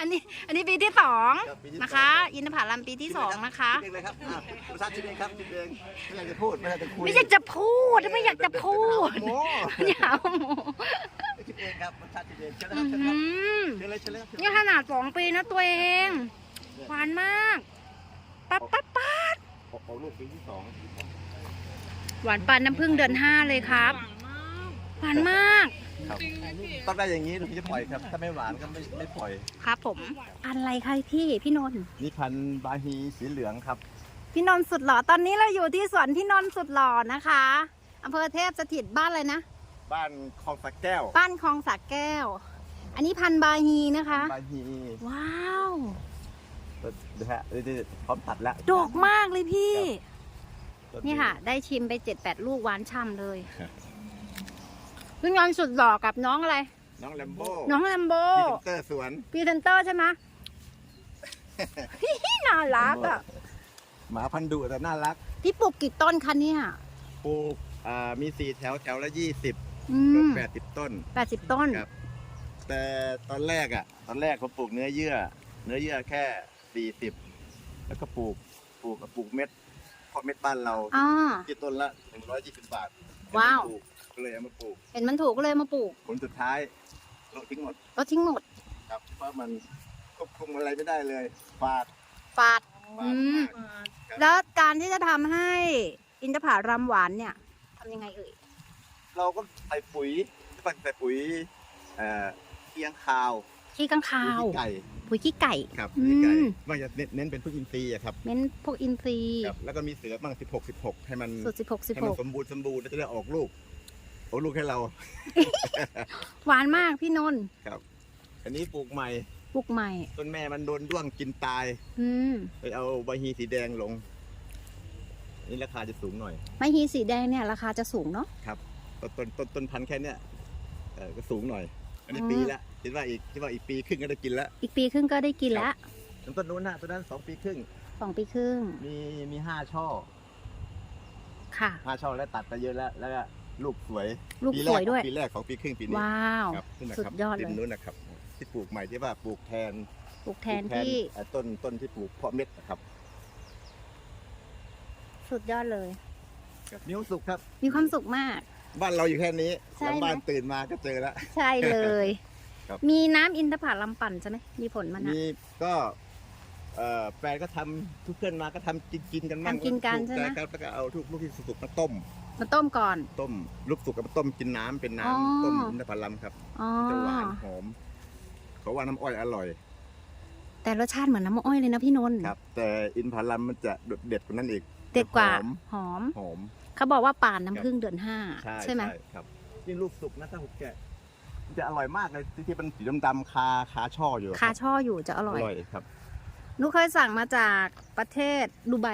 อันนี้อันนี้ปีที่สองครับปีที่นะคะ อินทผลัมปีที่สองนะคะ ชิมเองเลยครับอะรสชาติชิมเองครับชิมเองไม่อยากจะพูดไม่อยากจะคุยไม่อยากจะพูดไม่อยากจะพูดโม้อย่าเอาหมูชิมเองครับรสชาติชิมเองเชิญเลยอื้คอรับหือเชิญเลยเชิญเลยเชิญเลยนี่ขนาดสองปีนะตัวเองหวานมากปั๊บปั๊บปั๊บออกออกลูกปีที่สองหวานปานน้ำผึ้งเดือนห้าเลยครับหวานมาก ครับ ต้องได้อย่างนี้ถึงจะปล่อยครับ ถ้าไม่หวานก็ไม่ไม่ปล่อย ครับผม อะไรคะพี่พี่นนท์นี่พันธุ์บาฮีสีเหลืองครับ พี่นนท์สุดหล่อตอนนี้เราอยู่ที่สวนพี่นนท์สุดหล่อนะคะอำเภอเทพสถิตบ้านอะไรนะ บ้านคลองสักแก้วบ้านคลองสักแก้ว อันนี้พันธุ์บาฮีนะคะ บาฮีว้าวเดี๋ยวฮะเดี๋ยวพร้อมตัดแล้ว ดกมากเลยพี่ ต้นี่ค่ะ ได้ชิมไปเจ็ดแปดลูกหวานช่ำเลย พี่นนท์สุดหล่อกับน้องอะไร น้องแลมโบ้น้องแลมโบพรีเซนเตอร์สวนพรีเซนเตอร์ใช่ไหมน่ารักอะหมาพันธุ์ดุแต่น่ารักพี่ปลูกกี่ต้นคะเนี่ยปลูกอ่ามีสี่แถวแถวละยี่สิบอืก็มแปดสิบต้นแปดสิบต้นครับแต่ตอนแรกอะ ตอนแรกเขาปลูกเนื้อเยื่อ เนื้อเยื่อแค่สี่สิบแล้วก็ปลูกปลูกปลูกเม็ดเพาะเม็ดบ้านเราอ่าที่ต้นละหนึ่งร้อยยี่สิบบาท ว้าวปลูกก็เลยเอามาปลูกเห็นมันถูกก็เลยมาปลูกผลสุดท้ายเราทิ้งหมดก็ทิ้งหมดครับเพราะมันควบคุมอะไรไม่ได้เลยฝาดฝาด ฝาอืดมมาก ครับ แล้วการที่จะทำให้อินทผลัมหวานเนี่ยทำยังไงเอ่ยเราก็ใส่ปุ๋ยใส่ปุ๋ยเอ่อเคียงคาวขี้ข้างคาปุ๋ยวขี้ไก่ ปุ๋ยขี้ไก่ครับอืปุ๋ยขี้ไก่มมันจะเน้นเน้นเป็นพวกอินทรีย์อะครับเน้นพวกอินทรีย์ครับ แล้วก็มีเสือบ้างสิบหกสิบหกให้มันสูตรสิบหกสิบให้หมันกสมบูรณ์สมบูรณ์แล้วจะได้ออกลูกออกลูกให้เรา หวานมากพี่นนท์ครับอันนี้ปลูกใหม่ปลูกใหม่ ต้นแม่มันโดนด้วงกินตายอืมไปเอาใบฮีสีแดงลงนี่ราคาจะสูงหน่อยไม้ฮีสีแดงเนี่ยราคาจะสูงเนาะ ต้นต้นต้นต้นพันธุ์แค่เนี้ยเออก็สูงหน่อย อันนี้อืมปีละคิดว่าอีกคิดว่าอีกปีครึ่งก็ได้กินแล้วอีกปีครึ่งก็ได้กินแล้วต้นนู้นนะต้นนั้นสองปีครึ่งสองปีครึ่ง มีมีห้าช่อค่ะห้าช่อแล้วตัดไปเยอะแล้วแล้วก็ลูกสวยลูกปีสแรวยด้วย ปีแรกของปีครึ่งปีนี้ว้าว ครับนั่นนะสุครับดยอดเลยริมนู้นนะครับ ที่ปลูกใหม่ที่ว่าปลูกแทนปลูกแทนปลูกที่เอ่อต้นต้นที่ปลูกเพาะเม็ดนะครับสุดยอดเลย มีความสุขครับ มีความสุขมาก บ้านเราอยู่แค่นี้ใช่หลังบ้านไหมตื่นมาก็เจอแล้ว ใช่เลย ครับ มีน้ำอินทผลัมปั่นใช่ไหมมีผลมันอะมีก็เอ่อแฟนก็ทำทุกเพื่อนมาก็ทำกินกินกันบ้างทำกินกันใช่ไหมครับแล้วก็เอาทุกลูกที่สุกๆมาต้ม มาต้มก่อน ต้มลูกสุกกับมาต้มกินน้ำเป็นอ๋อน้ำต้มอินทผลัมครับอ๋อ จะหวานหอมเขาว่าน้ำอ้อยอร่อยแต่รสชาติเหมือนน้ำอ้อยเลยนะพี่นนท์ครับ แต่อินทผลัมมันจะโดดเด็ดกว่านั้นอีกเด็ดกว่า หอมหอมหอม เขาบอกว่าป่านน้ำผึ้งเดือนห้าใช่ใช่ไหมครับยิ่งลูกสุกนะถ้าหุบแกะมันจะอร่อยมากเลยที่ที่มันสีดำๆคาคาช่ออยู่คาช่ออยู่จะอร่อยอร่อยครับหนูเคยสั่งมาจากประเทศดูไบ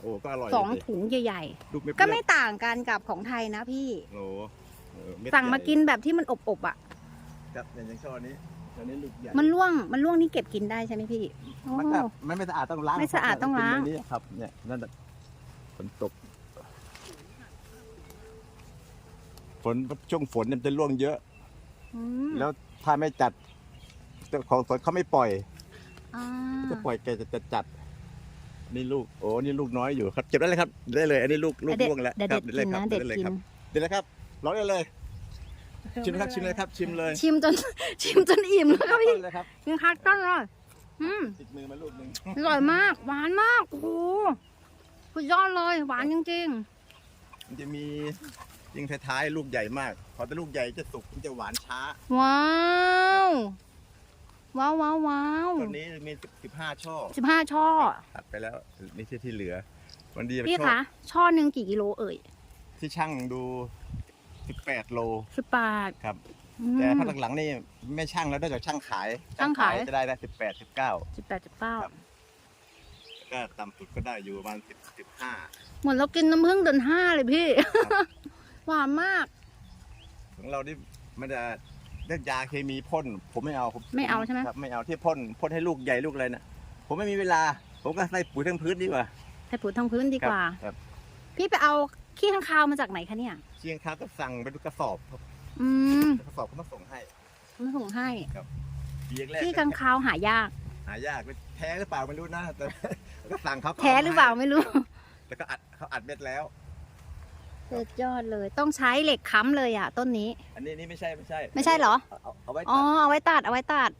โอ้ก็อร่อยสองเลยถุงใหญ่ลูกเม็ดๆก็ไม่ต่างกันกับของไทยนะพี่โอ้เออเดสั่งมาใหญ่กินแบบที่มันอบๆอะครับอย่างอย่างช่อนี้ช่อนี้ลูกใหญ่มันร่วงมันร่วงนี่เก็บกินได้ใช่ไหมพี่โอ้มันก็มันไม่สะอาดต้องล้างไม่สะอาดต้องล้างกินในนี้ครับเนี่ยนั่นน่ะฝนตก ฝนช่วงฝนเนี่ยมันจะร่วงเยอะ อืมแล้วถ้าไม่จัดเจ้าของสวนเขาไม่ปล่อย อ่าจะปล่อยแกจะจะจัด นี่ลูกโอ้นี่ลูกน้อยอยู่ครับเก็บได้เลยครับได้เลย อันนี้ลูกลูกเด็ดร่วงแล้วเด็ดครับกินเลยครันะบเด็ดเลยกิน ครับเด็ดเลยครับร้องได้เลย ชิมเลยครับชิมเลยครับ ชิมเลยชิมจน ชิมจนอิ่มแล้วครับพี่เลยครับยังคักต้นเลยอืมติดมือมาลูกหนึ่งอร่อยมาก หวานมากโอ้โหสุดยอดเลย หวานจริงมันจะมี ยิงท้ายๆลูกใหญ่มาก พอแต่ลูกใหญ่จะสุกมันจะหวานช้าๆว้าว ว้าวว้าวว้าวต้นนี้มีสิบห้าช่อสิบห้าช่อ ตัดไปแล้วนี่ที่ที่เหลือ วันดีพี่ช่อคะช่อหนึ่งกี่กิโลเอ่ย ที่ช่างดูสิบแปดโลสิบแปดครับอืมแต่พักหลังๆนี่ไม่ช่างแล้วนอกจากช่างขาย ช่างขายจะได้ได้สิบแปดสิบเก้าสิบแปดสิบเก้าครับก็ต่ำสุดก็ได้อยู่ประมาณสิบสิบห้าเหมือนเรากินน้ำผึ้งเดือนห้าเลยพี่ หวานมาก ของเรานี่ไม่ได้เรื่องยาเคมีพ่น ผมไม่เอาผไม่เอาใช่ไหม ครับไม่เอาที่พ่นพ่นให้ลูกใหญ่ลูกอะไรนะผมไม่มีเวลา ผมก็ใส่ปุ๋ยทั้งพื้นดีกว่าใส่ปุ๋ยทางพื้นดีกว่า ครับพี่ไปเอาขี้ข้างคาวมาจากไหนคะเนี่ย เชียงคานก็สั่งเป็นกระสอบครับอืมกระสอบเขามาส่งให้มาส่งให้ครับปีแรกๆพี่กังคาวหายาก หายากแท้หรือเปล่าไม่รู้นะแต่ก็สั่งเขาก็แท้หรือเปล่าไม่รู้ แล้วก็อัดเขาอัดเม็ดแล้ว สุดยอดเลยต้องใช้เหล็กค้ำเลยอะ ต้นนี้ อันนี้นี่ไม่ใช่ไม่ใช่ ไม่ใช่เหรอาเอาเอาไว้อ๋อ ตัดเอาไว้ตัดเอาไว้ตัด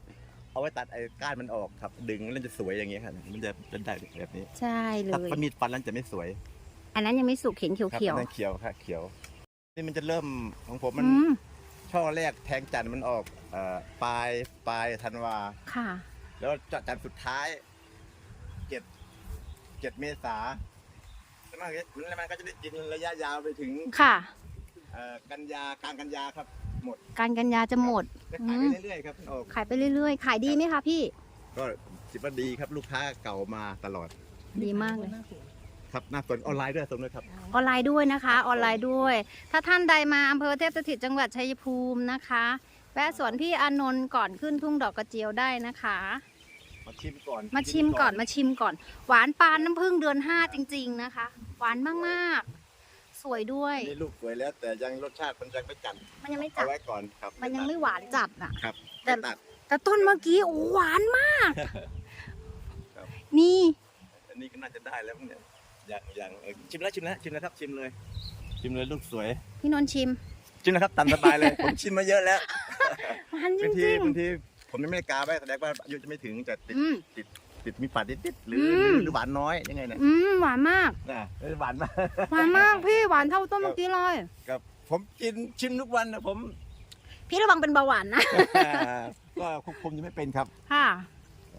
เอาไว้ตัดไอ้ก้านมันออกครับ ดึงแล้วจะสวยอย่างเงี้ยครับมันจะเป็นได้แบบนี้ใช่เลถ้ายมีดฟันแล้วจะไม่สวยอันนั้นยังไม่สุกเห็นครับเขียวนั่นเขียวค่ะเขียว นี่มันจะเริ่มของผมๆมันอืมช่อแรกแทงจันทร์มันออกเอ่อปลายปลายธันวา ค่ะ แล้วจันทร์สุดท้ายเจ็ดเจ็ดเมษาแล้ว มันก็แล้วมันก็จะได้กินระยะยาวไปถึงค่ะเอ่อกันยากลางกันยาครับหมดการกันยาจะหมดได้ขายอืไปมเรื่อยๆครับมันออกขายไปเรื่อยๆ ขายดีไหมคะพี่ ก็คิดว่าดีครับลูกค้าเก่ามาตลอดดีมากเลย ครับหน้าสนออนไลน์ด้วยสมด้วยครับ ออนไลน์ด้วยนะคะ ออนไลน์ด้วย ถ้าท่านใดมาอำเภอเทพสถิตจังหวัดชัยภูมินะคะ แวะสวนพี่อานนท์ก่อนขึ้นทุ่งดอกกระเจียวได้นะคะ มาชิมก่อนมาชิมก่อนมาชิมก่อน หวานปานน้ำผึ้งเดือนห้าจริง ๆนะคะ หวานมากๆ สวยด้วย นี่ลูกสวยแล้ว แต่ยังรสชาติมันยังไม่จัดมันยังไม่เอาจัดไว้ก่อนครับมันยังไม่หวานจัดอะครับแต่ไม่ตัดแต่ต้นเมื่อกี้โอ้หวานมากครับนี่ อันนี้ก็น่าจะได้แล้วมั้งเนี่ยอย่างอย่างเออชิมแล้วชิมแล้วชิมแล้วครับชิมเลย ชิมเลยลูกสวย พี่นนท์ชิม ชิมนะครับตามสบายเลย ผมชิมมาเยอะแล้วหวานจบางทีริงบางที ผมยังไม่ได้กาไว้แสดงว่าอายุจะไม่ถึงจะติดๆอืมติดมีปัดนิดๆหรืออืมหรือหวานน้อยยังไงเนี่ยอืมหวานมาก น่ะเออหวานมากหวานมากพี่หวานเท่าต้นเมื่อกี้เลยกับผมกินชิมทุกวันนะผมพี่ระวังเป็นเบาหวานนะก็ควบคุมยังไม่เป็นครับ ค่ะ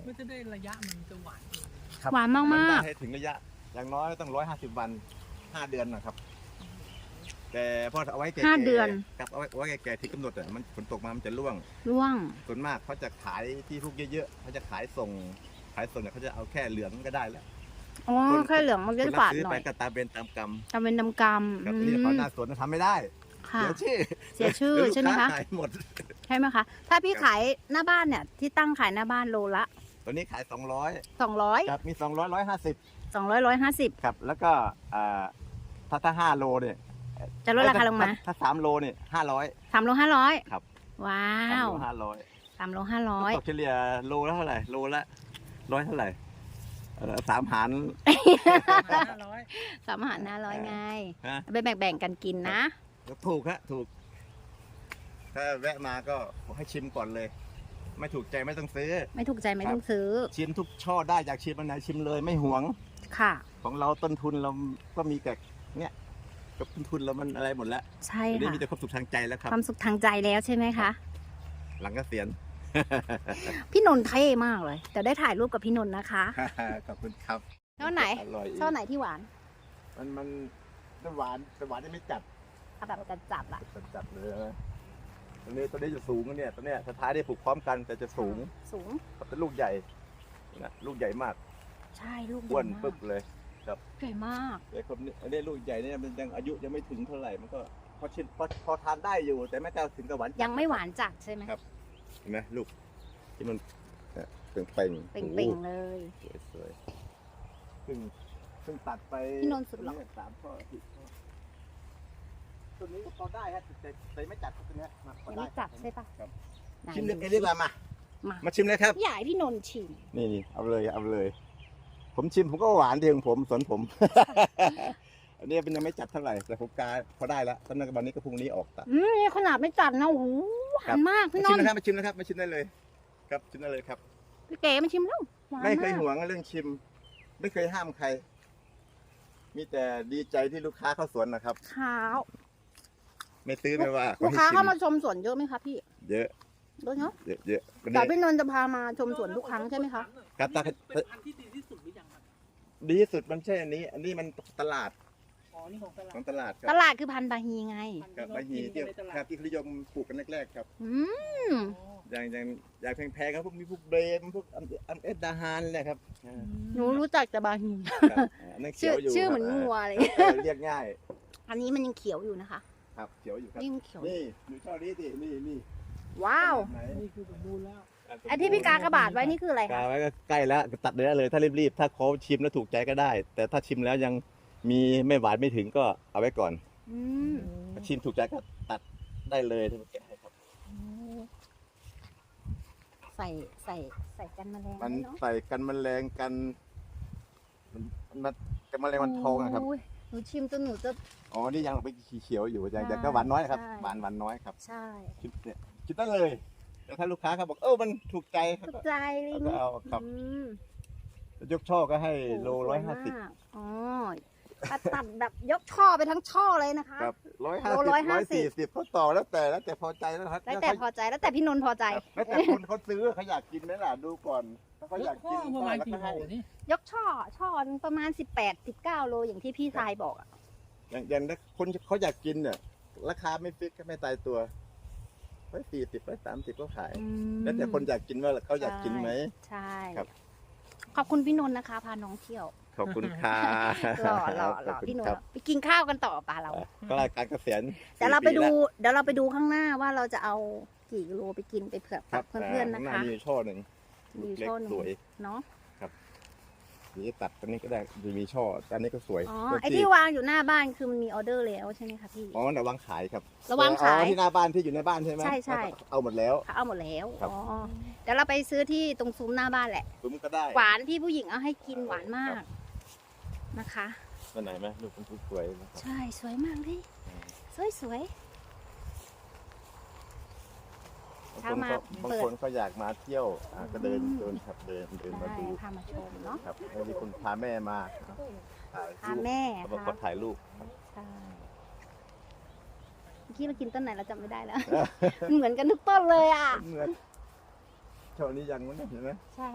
มันจะได้ระยะมันจะหวานเองครับหวานมากๆ นได้ให้ถึงระยะ อย่างน้อยต้องร้อยห้าสิบวันห้าเดือนนะครับ แต่พอเอาไว้แก่ๆห้าเดือน กับเอาไว้เอาไว้แก่ๆที่กำหนดอะมันฝนตกมามันจะร่วง ร่วง ส่วนมากเขาจะขายที่พวกเยอะๆเขาจะขายส่ง ขายส่งเนี่ยเขาจะเอาแค่เหลืองก็ได้แล้วอ๋อคนแค่เหลืองมันคจะนรับฝาดซื้อหน่ไปอยก็ตามเป็นตามกรรมทำเป็นดำกครับำทีนี้อืเขามหน้าสวนทำไม่ได้ค่ะ เดี๋ยวชื่อเสียชื่อเดี๋ยวลูกใช่ไหมคะ ขายหมด ใช่ไหมคะ ถ้าพี่ครับขายหน้าบ้านเนี่ยที่ตั้งขายหน้าบ้านโลละตัวนี้ขายสองร้อยสองร้อยครับมีสองร้อยร้อยห้าสิบสองร้อยร้อยห้าสิบ ครับ แล้วก็อ่าถ้าถ้าห้าโลเนี่ย จะลดราคาลงมาถ้ถ้าสามโลเนี่ยห้าร้อยสามโลห้าร้อยครับ ว้าสามวโลห้าร้อยสามโลห้าร้อยตกเฉลี่ยโลละเท่าไหร่โลละร้อยเท่าไหร่เอ่อสามหารห้าร้อยสามอาหารห้าร้อยไงฮะไปแบ่งๆกันกินนะถูกฮะถูก ถ้าแวะมาก็ขอให้ชิมก่อนเลย ไม่ถูกใจไม่ต้องซื้อ ไม่ถูกใจไม่ครับต้องซื้อ ชิมทุกช่อได้อยากชิมอันไหนชิมเลยไม่หวงค่ะ ของเราต้นทุนเราก็มีแต่เนี่ย กับต้นทุนเรามันอะไรหมดแล้วใช่เดี๋ยวนี้ค่ะมีแต่ความสุขทางใจแล้วครับ ความสุขทางใจแล้วใช่ไหมคะหลังเกษียณ พี่นนท์เท่มากเลยเดี๋ยวได้ถ่ายรูปกับพี่นนท์นะคะขอบคุณครับช่อไหนอร่อยอีกช่อไหนที่หวานมันมันจะหวานแต่หวานยังไม่จัดเอาแบบจัดจับๆอะจัดจัดเลยนะตัวนี้ตัวนี้จะสูงนะเนี่ยตัวเนี้ยสุดท้ายได้ปลูกพร้อมกันแต่จะสูงสูงครับเป็นลูกใหญ่นะลูกใหญ่มากใช่ลูกใหอ้วญ่นมากปึ๊บเลย ใหญ่มากแต่คนนี้อันนี้ลูกใหญ่เนี่ยมันยังอายุยังไม่ถึงเท่าไหร่ มันก็พอชินพอพอทานได้อยู่ แต่ไม่ได้ถึงกับหวานจัด ยังไม่หวานจัดใช่ไหมครับ เห็นไหมลูกที่มันเนี่ยเปล่งเปล่งเป่งๆเลย สวยสวยๆเพิ่งเพิ่งตัดไปพี่นนท์สุดหล่อตัวสามข้อสี่ข้อตัวนี้ก็พอได้ฮะแต่แต่ไม่จัดครับตัวเนี้ยมาพอยังได้ไม่จัดใช่ปะครับไหนชิมเล็กเล็กมามามามาชิมเลยครับพี่ใหญ่พี่นนท์ชิมนี่นี่เอาเลยเอาเลย ผมชิมผมก็หวานดีของผมสวนผม อันนี้เป็นยังไม่จัดเท่าไหร่แต่ผมกาพอได้แล้วตอนนั้นวันนี้ก็พรุ่งนี้ออกตัดอืมนี่ขนาดไม่จัดนะโอ้โหหวานมากพี่นมาชิมนท์นะครับมาชิมนะครับมาชิมได้เลย ครับชิมได้เลยครับ พี่เก๋มาชิมแล้วหวานไม่เคมายกห่วงเรื่องชิม ไม่เคยห้ามใคร มีแต่ดีใจที่ลูกค้าเข้าสวนนะครับ ขาวไม่ซื้อไม่ว่าลูกค้าขอให้ชิเข้ามาชมสวนเยอะไหมคะพี่เยอะเยอะเนาะเยอะเยอะวันแต่นี้ พี่นนท์จะพามาชมสวนทุกครั้งใช่ไหมคะครับตานี่เป็นพันธุ์ที่ดี ดีที่สุดมันใช่อันนี้ อันนี้มันตลาดอ๋อนี่ของตลาดของตลาดคตรับลาดคือพันธุ์บาฮีไง กับใบหีที่ในตลาครัดบที่เขานิยมปลูกกันแรกๆครับ อืมอ๋ออย่างอย่างอย่างแพงๆครับพวกมีพวกเบรมพวกอัมอัมเอสดาฮานแหละครับอ่าหนูรู้จักแต่บาฮี ครับอ่าอันนั่นเขีชื่อยวอยู่ชื่อเหมือนครับงัวอะไรเออเรียกง่ายอันนี้มันยังเขียวอยู่นะคะครับเขียวอยู่ครับ นี่ยังเขียว นี่ดูช่อนี้สินี่นี่ว้าว ไหนนี่คือสมบูรณ์แล้ว ไอ้ที่พี่กากระบาดไว้นี่คืออะไรกาคะไว้ก็ใกล้แล้วตัดเนื้อเลย ถ้ารีบๆถ้าเขาชิมแล้วถูกใจก็ได้ แต่ถ้าชิมแล้วยังมีไม่หวานไม่ถึงก็เอาไว้ก่อน อืมถ้าชิมถูกใจก็ตัดได้เลยที่แกะให้ครับใสส่ใส่ใส่กันแมลงมันเนาะใส่กันแมลงกันมันมันกันแมลงวันทองนะครับโยหนูชิมจนหนูจะ อ๋อนี่ยังเป็นสีเขียวอยู่ยังใช่แต่ก็หวานน้อยนะครับใช่ หวานหวานน้อยครับ ใช่ คิดเนี่ยคิดได้เลย แต่ถ้าลูกค้าเขาบอกเออมันถูกใจเขาถูกก็ใจลิเขางก็เอาครับอืมยกช่อก็ให้โอ้โลสร้วอยห้าสิบมกอ๋อถ้าตัดแบบยกช่อไปทั้งช่อเลยนะคะ ครับร้อยห้าโลสิบร้ร้ออยยห้าสิสี่บสิบเขาต่อแล้วแต่แล้วแต่พอใจแล้วครับแล้วแต่พอใจแล้วแต่พี่นนท์พอใจ ครับแล้วแต่คนเขาซื้อเขาอยากกินไหมล่ะดูก่อนถ้าเขาอยากกินประมาณก็กี่ให้โลนี่ยกช่อช่อหนึ่งประมาณ 18 19 โลอย่างที่พี่ชายบอกอะอย่างอย่างถ้าคนเขาอยากกินเนี่ยราคาไม่ฟิกก็ไม่ตายตัว ร้อยสี่สิบร้อยสามสิบก็ขาย อืมแล้วแต่คนอยากกินว่าเขาอยากกินไหม ใช่ครับ ขอบคุณพี่นนท์นะคะ พาน้องเที่ยวขอบคุณค่ะหล่อหล่อหล่อขบคุณพี่นนคท์รับไปกินข้าวกันต่อป่ะเรา ก็รายการเกษียณเดี๋ยวเราไปดูสี่แล้วเดี๋ยวเราไปดูข้างหน้าว่าเราจะเอากี่กิโลไปกินไปเผื่อครักับบเพื่อนๆนะข้างหาคะ มีช่อหนึ่งมีเล็กช่อหนึ่งสวยเนาะ หรือตัดอันนี้ก็ได้จะมีช่ออันนี้ก็สวยอ๋อเป็นไอที่วางอยู่หน้าบ้านคือมันมีออเดอร์แล้วใช่ไหมคะพี่ อ๋อแต่วางขายครับระวังขาย อ๋อที่หน้าบ้านที่อยู่ในบ้านใช่ไหมใช่ใช่ เอาหมดแล้วเขาเอาหมดแล้วครับ อ๋อเดี๋ยวเราไปซื้อที่ตรงซุ้มหน้าบ้านแหละ ซุ้มก็ได้หวานพี่ผู้หญิงเอาให้กินหวานมากนะคะมันไหนไหมลูกมันสวยๆนะครับ ใช่สวยมากเลยสวยสวยบางคนก็ถ้ามาบางเปิดคนก็อยากมาเที่ยวอะก็เดินอืมเดินครับเดินเดินมาได้ดูพามาชมเนาะครับแล้วมีคนพาแม่มาถ่ายพารูปแม่เขาบอกพาเขาถ่ายรูปครับ ใช่เมื่อกี้เรากินต้นไหนเราจำไม่ได้แล้ว มันเหมือนกันทุกต้นเลยอะ เหมือนช่อนี้ยังมันยเห็นไหมใช่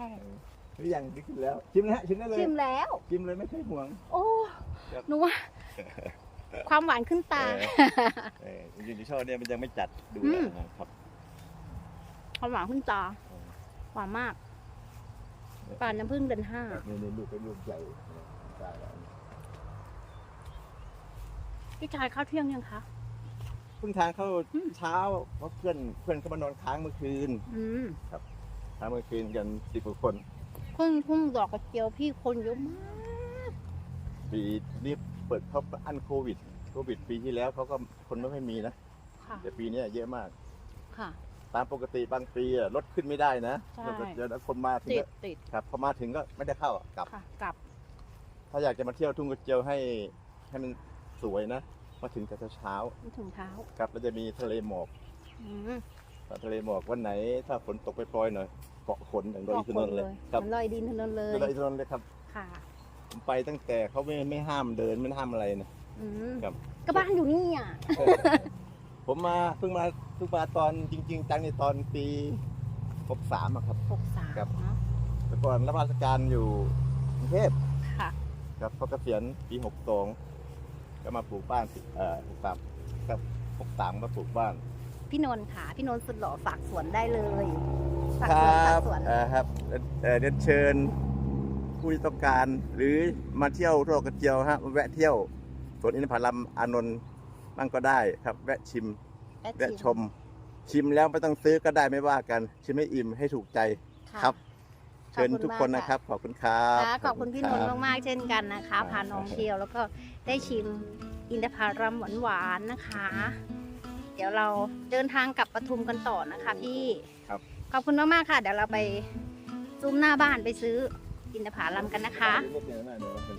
หรือยังที่กินแล้ว ชิมนะฮะชิมได้เลยชิมแล้ว ชิมเลยไม่ใช่ห่วง โอ้ครับ หนูว่าความหวานขึ้นตา เออเออจริงๆช่อเนี่ยมันยังไม่จัดดูอืม นะครับ ความหวานขึ้นตา หวานมากปานน้ำผึ้งเดือนห้านี่นี่ลูกเป็นลูกใหญ่ได้แล้วพี่ชายข้าวเที่ยงยังคะเพิ่งทานเข้าวอืมเช้าเพราะเพื่อนเพื่อนเขามานอนค้างเมื่อคืนอืมค้างเมื่อคืนกันสิบกว่าคนพึ่งทุ่งดอกกระเจียวพี่คนเยอะมากปีนี้เปิดเขาอันโควิด โควิดปีที่แล้วเขาก็คนไม่ค่อยมีนะค่ะแต่ปีเนี้ยเยอะมากค่ะ ตามปกติบางปีอะรถขึ้นไม่ได้นะใช่รถเดี๋ยวคนมาถึงติดก็ติดครับพอมาถึงก็ไม่ได้เข้าอะกลับ ค่ะกลับ ถ้าอยากจะมาเที่ยวทุ่งกระเจียวให้ให้มันสวยนะ มาถึงแต่เช้าไม่ถึงเท้าๆครับแล้วจะมีทะเลหมอกอืมทะเลหมอกวันไหน ถ้าฝนตกไปปล่อยๆหน่อยเกาะขนอย่างโดยบอกอินทคนนนท์เลเลยยครับเหมือนลอยดินถนนเลยโดยอินทนนท์เลยครับค่ะผมไปตั้งแต่เขาไม่ไม่ห้ามเดินไม่ห้ามอะไรนะ อืมครับ ก็บ้านอยู่นี่อะ ผมมาเพิ่งมาเพิ่งมาตอนจริง ๆ จังในตอนปีหกสามอะครับ หกสามครับ เนาะแต่ก่อนรับราชการอยู่กรุงเทพค่ะครับพอเกษียณปีหกสองก็มาปลูกบ้านสิเอ่อหกสามครับหกสามมาปลูกบ้านพี่นนท์ค่ะ พี่นนท์สุดหล่อฝากสวนได้เลยฝากคสวนรัฝากบสวนเอ่อครับเอ่อเรียนเชิญผู้ที่ต้องการ หรือมาเที่ยวโรกกระเจียวฮะมาแวะเที่ยวสวนอินทผลัมอานนท์ นั่งก็ได้ครับ แวะชิมแอดแวะชิมชม ชิมแล้วไม่ต้องซื้อก็ได้ไม่ว่ากัน ชิมให้อิ่มให้ถูกใจค่ะครับ เชิญขอบคุณทุกคนมากนะค่ะครับ ขอบคุณครับค่ะขอบคุณพี่นนท์มากๆเช่นกันนะคะ พาน้องเที่ยวแล้วก็ได้ชิมอินทผลัมหวานๆนะคะ เดี๋ยวเราเดินทางกลับปทุมกันต่อนะคะพี่ครับ ขอบคุณมากๆค่ะ เดี๋ยวเราไปซุ้มหน้าบ้านไปซื้ออินทผลัมกันนะคะรูปเนี่ยน่าเนี่ยมัน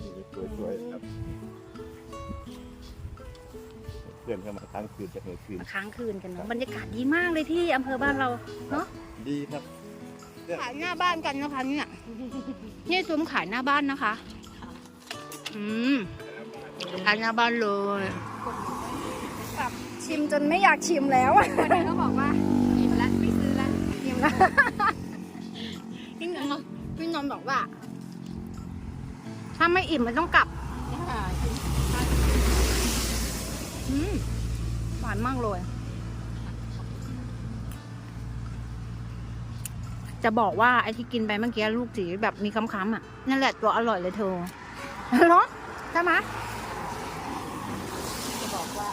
สวยๆครับ เพื่อนเข้ามาค้างคืนจากเมื่อคืนมาค้างคืนกันเนาะบรรยากาศดีมากเลยที่อำเภอบ้านเราเนาะดีครับขายหน้าบ้านกันนะคะเนี่ยนี่ซุ้มขายหน้าบ้านนะคะ อืมขายหน้าบ้านเลยชิมจนไม่อยากชิมแล้วคนนึงก็บอกว่าอิ่มแล้วไม่ซื้อแล้วอิ่มแล้วพี่นนท์พี่นนท์บอกว่า ถ้าไม่อิ่มมันต้องกลับอืมหวานมากเลย จะบอกว่าไอ้ที่กินไปเมื่อกี้ลูกสีแบบมีค้ำๆอะ นั่นแหละตัวอร่อยเลยเธอเนาะใช่ไหมจะบอกว่า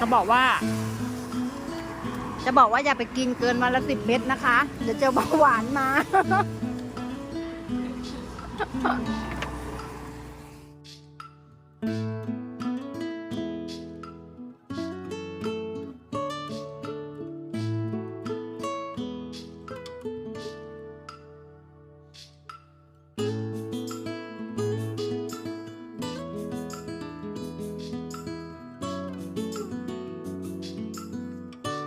จะบอกว่า จะบอกว่าอย่าไปกินเกินวันละสิบเม็ดนะคะ เดี๋ยวเจอเบาหวานมา